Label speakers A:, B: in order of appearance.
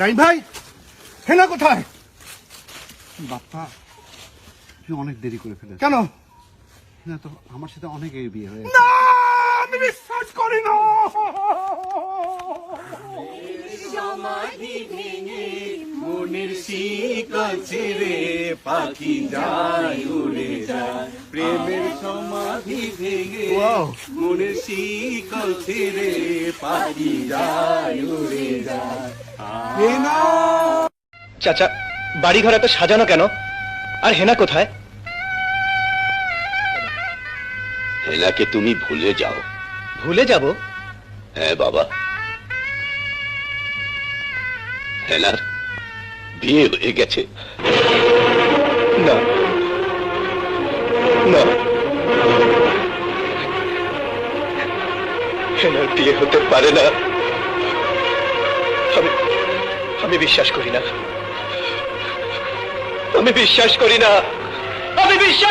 A: রাইন ভাই হেনা কোথায়?
B: বাপ্পা তুই অনেক দেরি করে ফেলেছ
A: কেন?
B: না তো আমার সাথে অনেক এই বিয়ে হয়ে
A: না আমি বিশ্বাস করি না।
C: মনের শিকল ছেড়ে পাখি যায় উড়ে যায়। প্রেমের সমাধি ভেঙে
A: Wow.
C: মনের শিকল ছেড়ে পাখি যায় উড়ে যায়।
A: হেনা
D: চাচা বাড়ি ঘর এত সাজানো কেন? আর হেনা কোথায়?
E: হেলাকে তুমি ভুলে যাও।
D: ভুলে যাব?
E: হ্যাঁ বাবা। হেলার বিয়ে হয়ে গেছে।
D: না। হেনার বিয়ে হতে পারে না। আমি আমি বিশ্বাস করি না। আমি বিশ্বাস করি না। আমি বিশ্বাস